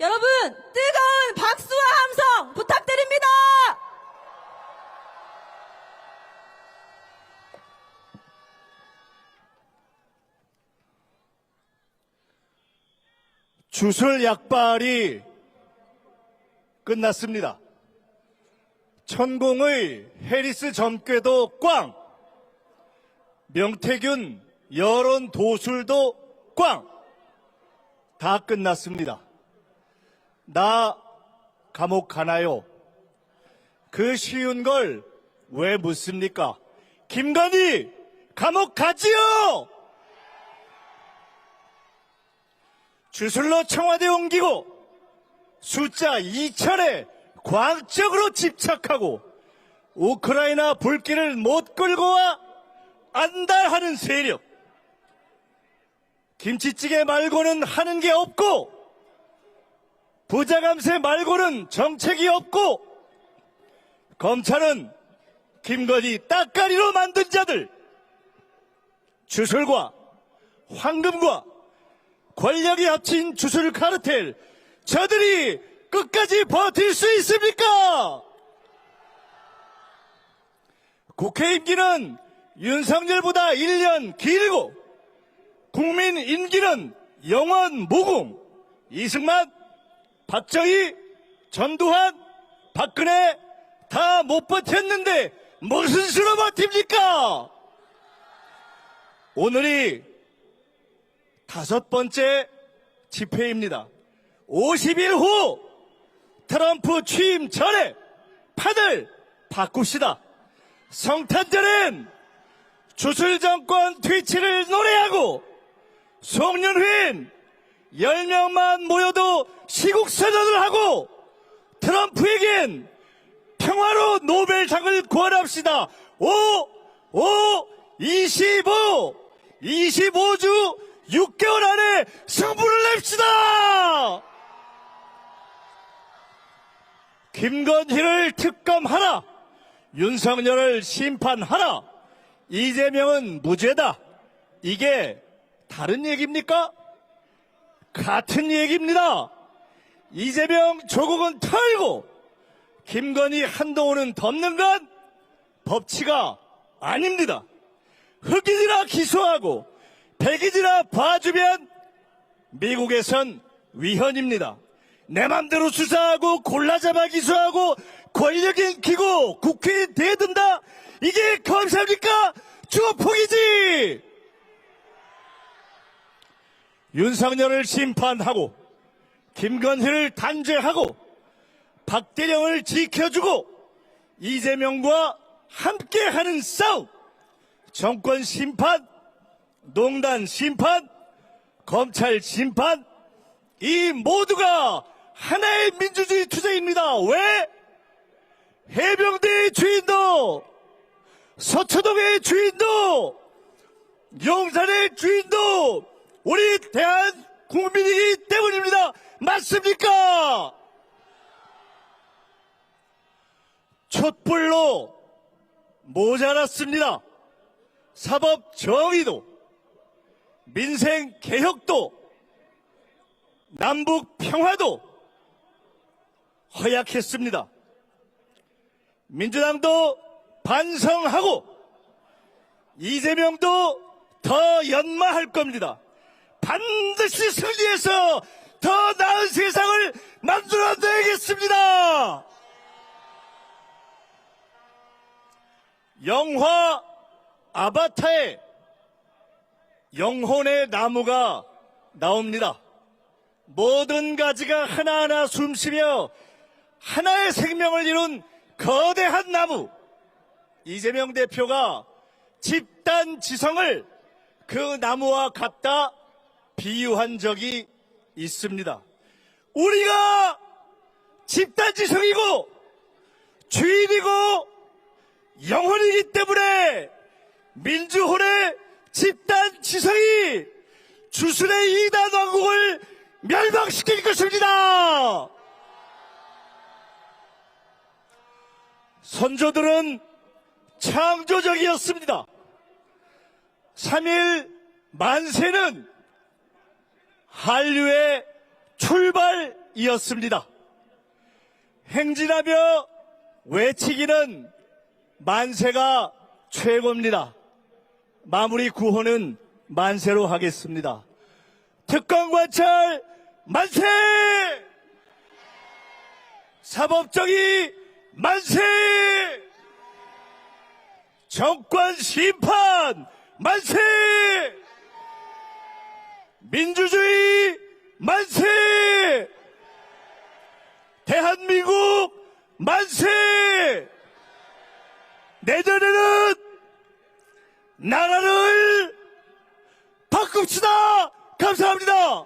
여러분, 뜨거운 박수와 함성 부탁드립니다! 주술 약발이 끝났습니다. 천공의 해리스 점괘도 꽝! 명태균 여론 도술도 꽝! 다 끝났습니다. 나 감옥 가나요? 그 쉬운 걸 왜 묻습니까? 김건희 감옥 가지요! 주술로 청와대 옮기고 숫자 2천에 과학적으로 집착하고 우크라이나 불길을 못 끌고 와 안달하는 세력. 김치찌개 말고는 하는 게 없고 부자 감세 말고는 정책이 없고 검찰은 김건희 따까리로 만든 자들 주술과 황금과 권력이 합친 주술 카르텔 저들이 끝까지 버틸 수 있습니까? 국회 임기는 윤석열보다 1년 길고 국민 임기는 영원 무궁 이승만 박정희 전두환 박근혜 다 못 버텼는데 무슨 수로 버팁니까? 오늘이 다섯 번째 집회입니다. 50일 후 트럼프 취임 전에 판을 바꿉시다. 성탄절엔 주술정권 트위치를 노래하고 송년 후엔 10명만 모여도 시국선언을 하고 트럼프에겐 평화로 노벨상을 구원합시다. 5, 5, 25, 25주 6개월 안에 승부를 냅시다! 김건희를 특검하라! 윤석열을 심판하라! 이재명은 무죄다! 이게 다른 얘기입니까? 같은 얘기입니다! 이재명 조국은 털고 김건희 한동훈은 덮는 건 법치가 아닙니다. 흑인이라 기소하고 백인이라 봐주면 미국에선 위헌입니다. 내 맘대로 수사하고 골라잡아 기소하고 권력인 기고 국회에 대든다? 이게 검사입니까? 주어폭이지! 윤석열을 심판하고 김건희를 단죄하고 박대령을 지켜주고 이재명과 함께하는 싸움. 정권 심판 농단 심판 검찰 심판 이 모두가 하나의 민주주의 투쟁입니다. 왜? 해병대의 주인도 서초동의 주인도 용산의 주인도 우리 대한 국민이기 때문입니다 맞습니까? 촛불로 모자랐습니다. 사법 정의도, 민생 개혁도, 남북 평화도 허약했습니다. 민주당도 반성하고 이재명도 더 연마할 겁니다. 반드시 승리해서 더 나은 세상을 만들어내겠습니다. 영화 아바타에 영혼의 나무가 나옵니다. 모든 가지가 하나하나 숨쉬며 하나의 생명을 이룬 거대한 나무. 이재명 대표가 집단 지성을 그 나무와 같다 비유한 적이 있습니다. 우리가 집단 지성이고 주인이고 영혼이기 때문에 민주혼의 집단 지성이 주술의 이단 왕국을 멸망시킬 것입니다. 선조들은 창조적이었습니다. 3일 만세는 한류의 출발 이었습니다. 행진하며 외치기는 만세가 최고입니다. 마무리 구호는 만세로 하겠습니다. 특검 관찰 만세! 사법정의 만세! 정권 심판 만세! 민주주의 만세! 대한민국 만세! 내년에는 나라를 바꿉시다! 감사합니다!